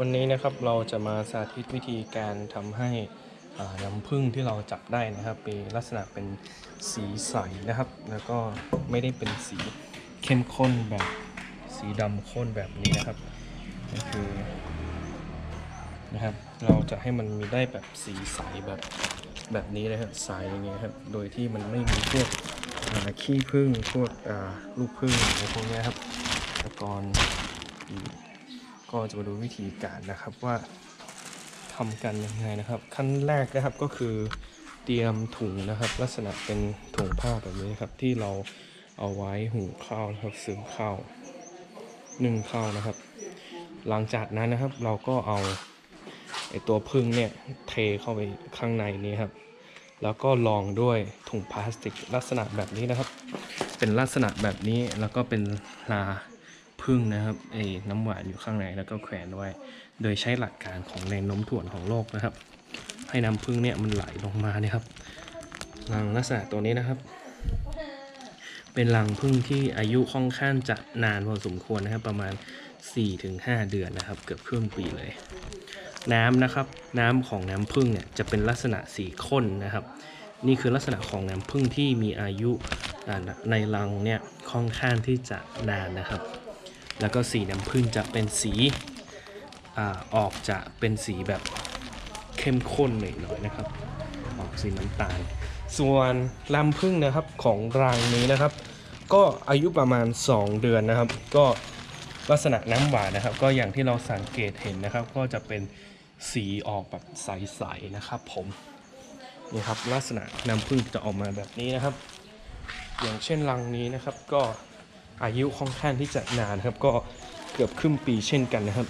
วันนี้นะครับเราจะมาสาธิตวิธีการทำให้น้ำผึ้งที่เราจับได้นะครับเป็นลักษณะเป็นสีใสนะครับ แล้วก็ไม่ได้เป็นสีเข้มข้นแบบสีดำข้นแบบนี้นะครับก็คือนะครับเราจะให้มันมีได้แบบสีใสแบบแบบนี้นะครับใสอย่างเงี้ยครับโดยที่มันไม่มีพวกขี้ผึ้งพวกลูกผึ้งอะไรพวกนี้ครับตะกอน ก็จะมาดูวิธีการนะครับว่าทำกันยังไงนะครับ ขั้นแรกนะครับก็คือเตรียมถุงนะครับ ลักษณะเป็นถุงผ้าแบบนี้ครับที่เราเอาไว้หุงข้าวนะครับซื้อข้าวนึ่งข้าวนะครับ หลังจากนั้นนะครับเราก็เอาไอตัวพึ่งเนี่ยเทเข้าไปข้างในนี้ครับ แล้วก็รองด้วยถุงพลาสติกลักษณะแบบนี้นะครับ เป็นลักษณะแบบนี้แล้วก็เป็นลา พึ่งนะครับไอ้น้ำหวานอยู่ข้างในแล้วก็แขวนไว้ โดยใช้หลักการของแรงโน้มถ่วงของโลกนะครับ ให้น้ำพึ่งเนี่ยมันไหลลงมาเนี่ยครับรังลักษณะตัวนี้นะครับ เป็นรังพึ่งที่อายุค่อนข้างจะนานพอสมควรนะครับ ประมาณ 4-5 เดือนนะครับ เกือบครึ่งปีเลย น้ำนะครับ น้ำของน้ำพึ่งเนี่ยจะเป็นลักษณะสีข้นนะครับ นี่คือลักษณะของน้ำพึ่งที่มีอายุในรังเนี่ยค่อนข้างที่จะนานนะครับ แล้วก็สีน้ำผึ้งจะเป็นสีอออกจะเป็นสีแบบเข้มข้นหน่อยๆนะครับ ออกสีน้ำตาล ส่วนลำผึ้งนะครับของรังนี้นะครับ ก็อายุประมาณ 2 เดือนนะครับ ก็ลักษณะน้ำหวานนะครับ ก็อย่างที่เราสังเกตเห็นนะครับ ก็จะเป็นสีออกแบบใสๆนะครับ ผมนี่ครับลักษณะน้ำผึ้งจะออกมาแบบนี้นะครับ อย่างเช่นรังนี้นะครับก็ อายุค่อนข้างที่จะนานครับ ก็เกือบครึ่งปีเช่นกันนะครับ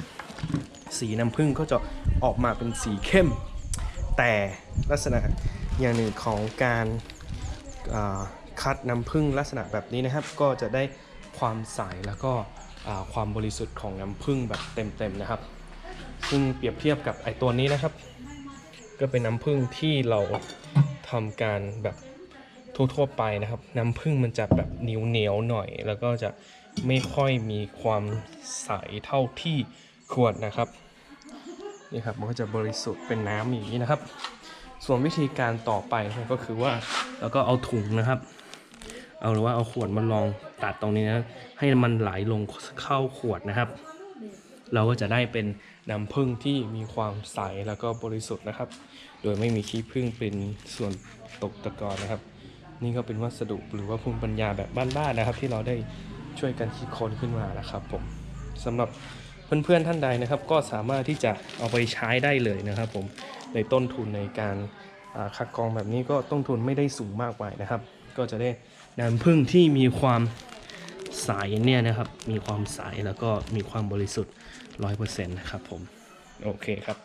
สีน้ำผึ้งก็จะออกมาเป็นสีเข้ม แต่ลักษณะอย่างหนึ่งของการคัดน้ำผึ้งลักษณะแบบนี้นะครับ ก็จะได้ความใสแล้วก็ความบริสุทธิ์ของน้ำผึ้งแบบเต็มๆนะครับ ซึ่งเปรียบเทียบกับไอตัวนี้นะครับ ก็เป็นน้ำผึ้งที่เราทำการแบบ ทั่วๆไปนะครับ น้ำผึ้งมันจะแบบเหนียวเหนียวๆหน่อย แล้วก็จะไม่ค่อยมีความใสเท่าที่ควรนะครับนี่ครับมันก็จะบริสุทธิ์เป็นน้ำอย่างนี้นะครับ ส่วนวิธีการต่อไปก็คือว่าเราก็เอาถุงนะครับ เอาหรือว่าเอาขวดมาลองตัดตรงนี้นะให้มันไหลลงเข้าขวดนะครับ เราก็จะได้เป็นน้ำผึ้งที่มีความใสแล้วก็บริสุทธิ์นะครับ โดยไม่มีขี้ผึ้งเป็นส่วนตกตะกอนนะครับ นี่ก็เป็นวัสดุหรือว่าภูมิปัญญาแบบบ้านๆนะครับ ที่เราได้ช่วยกันคิดค้นขึ้นมานะครับผมสำหรับเพื่อนๆท่านใดนะครับ ก็สามารถที่จะเอาไปใช้ได้เลยนะครับ ผมในต้นทุนในการอ่าคัดกรองแบบนี้ก็ต้นทุนไม่ได้สูงมากไปนะครับ ก็จะได้น้ำผึ้งที่มีความใสเนี่ยนะครับ มีความใสแล้วก็มีความบริสุทธิ์ร้อยเปอร์เซ็นต์นะครับผม โอเคครับ